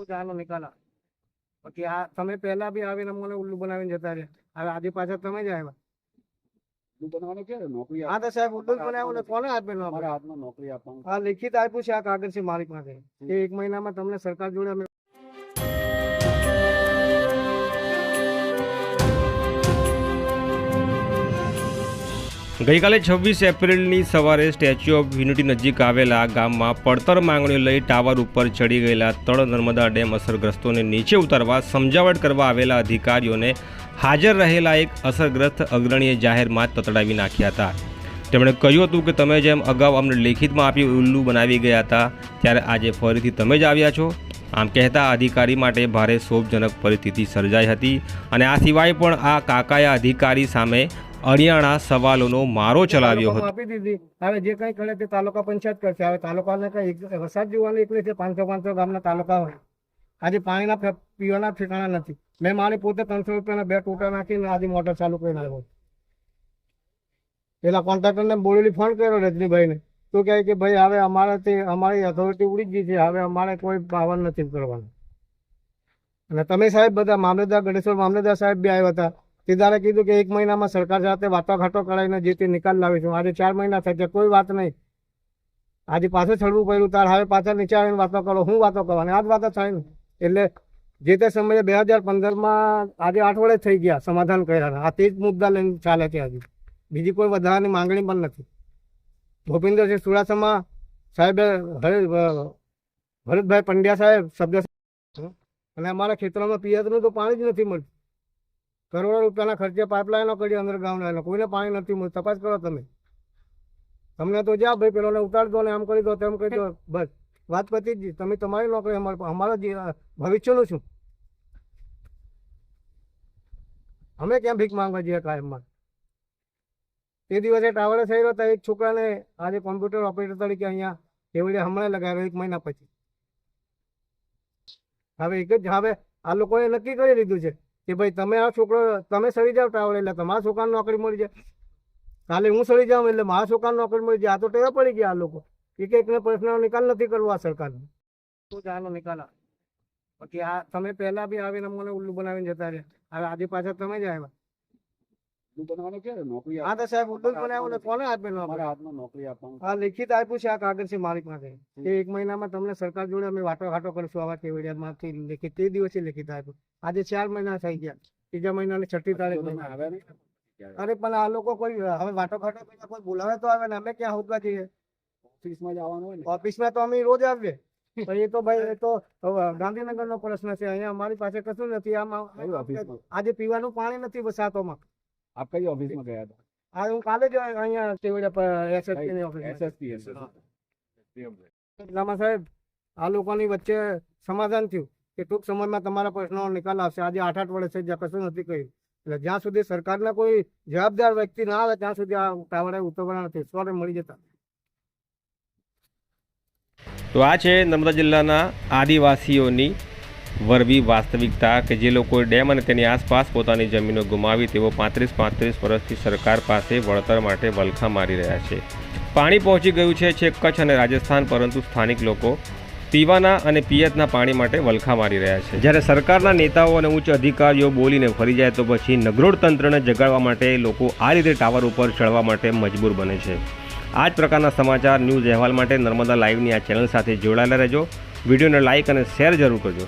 શું ચાલો નિકાલા બાકી આ તમે પહેલા બી આવીને મને ઉલ્લુ બનાવીને જતા રહ્યા. હવે આજે પાછા તમે જ આવ્યા. ક્યારે? નોકરી હા તો સાહેબ ઉલ્લુ જ બનાવ્યું ને કોને હાથમાં નોકરી આપવાનું. આ લિખિત આપ્યું છે આ કાગળ છે મારી પાસે એક મહિનામાં તમને સરકાર જોડે ગઈકાલે છવ્વીસ એપ્રિલની સવારે સ્ટેચ્યુ ઓફ યુનિટી નજીક આવેલા ગામમાં પડતર માંગણીઓ લઈ ટાવર ઉપર ચડી ગયેલા તળ નર્મદા ડેમ અસરગ્રસ્તોને નીચે ઉતારવા સમજાવટ કરવા આવેલા અધિકારીઓને હાજર રહેલા એક અસરગ્રસ્ત અગ્રણીએ જાહેરમાં તતડાવી નાખ્યા હતા. તેમણે કહ્યું હતું કે તમે જેમ અગાઉ અમને લેખિતમાં આપી ઉલ્લુ બનાવી ગયા હતા, ત્યારે આજે ફરીથી તમે જ આવ્યા છો. આમ કહેતા અધિકારી માટે ભારે શોભજનક પરિસ્થિતિ સર્જાઈ હતી અને આ સિવાય પણ આ કાકાએ અધિકારી સામે અડિયાણા સવાલોનો મારો ચલાવ્યો હતો. આપી દીધી. હવે જે કઈ કરે તે તાલુકા પંચાયત કરશે. હવે તાલુકાને કઈ વરસાદ જોવાનું એકલી છે પાંચસો પાંચસો ગામના તાલુકા હોય. આજે પાણીના પીવાના ઠેકાણા નથી. મેં મારી પોતે ત્રણસો રૂપિયાના બે ટોટા નાખીને આજે મોટર ચાલુ કરી નાખ્યો. પેલા કોન્ટ્રાક્ટરને બોલેલી ફોન કર્યો રજનીભાઈને. તો કહે કે ભાઈ હવે અમારે તે અમારી અથોરિટી ઉડી ગઈ છે. હવે અમારે કોઈ પાવન નથી કરવાનું. અને તમે સાહેબ બધા મામલતદાર ગણેશ્વર મામલતદાર સાહેબ બી આવ્યા હતા. સીધારે કીધું કે એક મહિનામાં સરકાર સાથે વાટાઘાટો કરાવીને જે તે નિકાલ લાવીશું આજે ચાર મહિના થાય છે, કોઈ વાત નહીં. આજે પાછું ચડવું પડ્યું, તાર હવે પાછા નીચે આવીને વાતો કરો, હું વાતો કરવાની આ જ વાતો થાય ને. એટલે જે તે સમયે બે હજાર પંદરમાં આજે આઠ વડે થઈ ગયા સમાધાન કર્યા આ તે જ મુદ્દા લઈને ચાલે છે હજી. બીજી કોઈ વધારાની માંગણી પણ નથી. ભૂપિન્દ્રસિંહ ચુડાસમા સાહેબે ભરતભાઈ પંડ્યા સાહેબ શબ્દ અને અમારા ખેતરોમાં પિયતનું તો પાણી જ નથી મળતું. કરોડો રૂપિયાના ખર્ચે પાઇપલાઇનો કરી અંડરગ્રાઉન્ડ લાઈનો કોઈને પાણી નથી મળતું. તપાસ કરો તમે. તમને તો જા ભાઈ, પેલોને ઉતારી દો ને આમ કરી દો, તેમ કરી દો. બસ. વાત પતી જ તમે તમારી નોકરી અમારે ભવિષ્યનું શું? અમે ક્યાં ભીખ માંગવા જઈએ કાયમમાં? તે દિવસે ટાવરે થઈ રહ્યો એક છોકરાને આજે કોમ્પ્યુટર ઓપરેટર તરીકે અહીંયા એવડે હમણાં લગાવ્યો એક મહિના પછી. હવે એક જ, હવે આ લોકોએ નક્કી કરી લીધું છે. કે ભાઈ તમે આ છોકરો, તમે સડી જાઓ ટ્રાવેલ એટલે તમારા છોકરાને નોકરી મળી જાય. કાલે હું સડી જાઉં એટલે મારા છોકરાને નોકરી મળી જાય. આ તો ટેવા પડી ગયા આ લોકો. એક એકને પ્રશ્નનો નિકાલ નથી કરવો આ સરકારનો. શું જાણો નિકાલ? બાકી આ તમે પહેલા બી આવીને મને ઉલ્લુ બનાવીને જતા રહ્યા. હવે આજે પાછા તમે જ આવ્યા. ઉલ્લુ બનાવવાનું ક્યારે? નોકરી હા તો સાહેબ ઉલ્લુ બનાવ્યું કોને હાથ મેળવા મારા હાથમાં નોકરી આપવાનું. હા લિખિત આપ્યું છે આ કાગળ છે મારી પાસે. કે એક મહિનામાં તમને સરકાર જોડે અમે વાટો કરીશું આવા કેવડિયામાંથી લેખિત. તે દિવસે લેખિત આપ્યું. આજે ચાર મહિના થઈ ગયા. ત્રીજા મહિનાની છઠ્ઠી તારીખ. અરે પણ આ લોકો કોઈ હવે વાટો ખાટો કર્યા કોઈ બોલાવે તો આવે ને? અમે ક્યાં હોદવા જઈએ? ઓફિસમાં જવાનું હોય ને? ઓફિસમાં તો અમે રોજ આવીએ. પણ એ તો ભાઈ એ તો ગાંધીનગર નો પ્રશ્ન છે. અહીંયા અમારી પાસે કશું નથી. આમાં આજે પીવાનું પાણી નથી વસાતોમાં. આપ કઈ ઓફિસમાં ગયા હતા આ હું કાલે જ અહીંયા કેવડિયા એસએસપી ની ઓફિસ એસએસપી એટલામાં સાહેબ આ લોકોની વચ્ચે સમાધાન થયું કે ટૂંક સમયમાં તમારા પ્રશ્નો નિકાલ આવશે આજે આઠ આઠ વર્ષે જ્યાં કશું નથી કહ્યું એટલે જ્યાં સુધી સરકારના કોઈ જવાબદાર વ્યક્તિ ના આવે ત્યાં સુધી આ ટાવરે ઉતરવાના નથી. સોરે મળી જતા તો આ છે નર્મદા જિલ્લાના આદિવાસીઓની વરવી વાસ્તવિકતા કે જે લોકો ડેમ અને તેની આસપાસ પોતાની જમીનો ગુમાવી તેઓ પાંત્રીસ પાંત્રીસ વર્ષથી સરકાર પાસે વળતર માટે વલખા મારી રહ્યા છે. પાણી પહોંચી ગયું છે, છેક કચ્છ અને રાજસ્થાન, પરંતુ સ્થાનિક લોકો પીવાના અને પિયતના પાણી માટે વલખા મારી રહ્યા છે. જ્યારે સરકારના નેતાઓ અને ઉચ્ચ અધિકારીઓ બોલીને ફરી જાય તો પછી નગરોડ તંત્રને જગાડવા માટે લોકો આ રીતે ટાવર ઉપર ચડવા માટે મજબૂર બને છે. આ જ પ્રકારના સમાચાર ન્યૂઝ અહેવાલ માટે નર્મદા લાઈવની આ ચેનલ સાથે જોડાયેલા રહેજો. વિડીયોને લાઇક અને શેર જરૂર કરજો.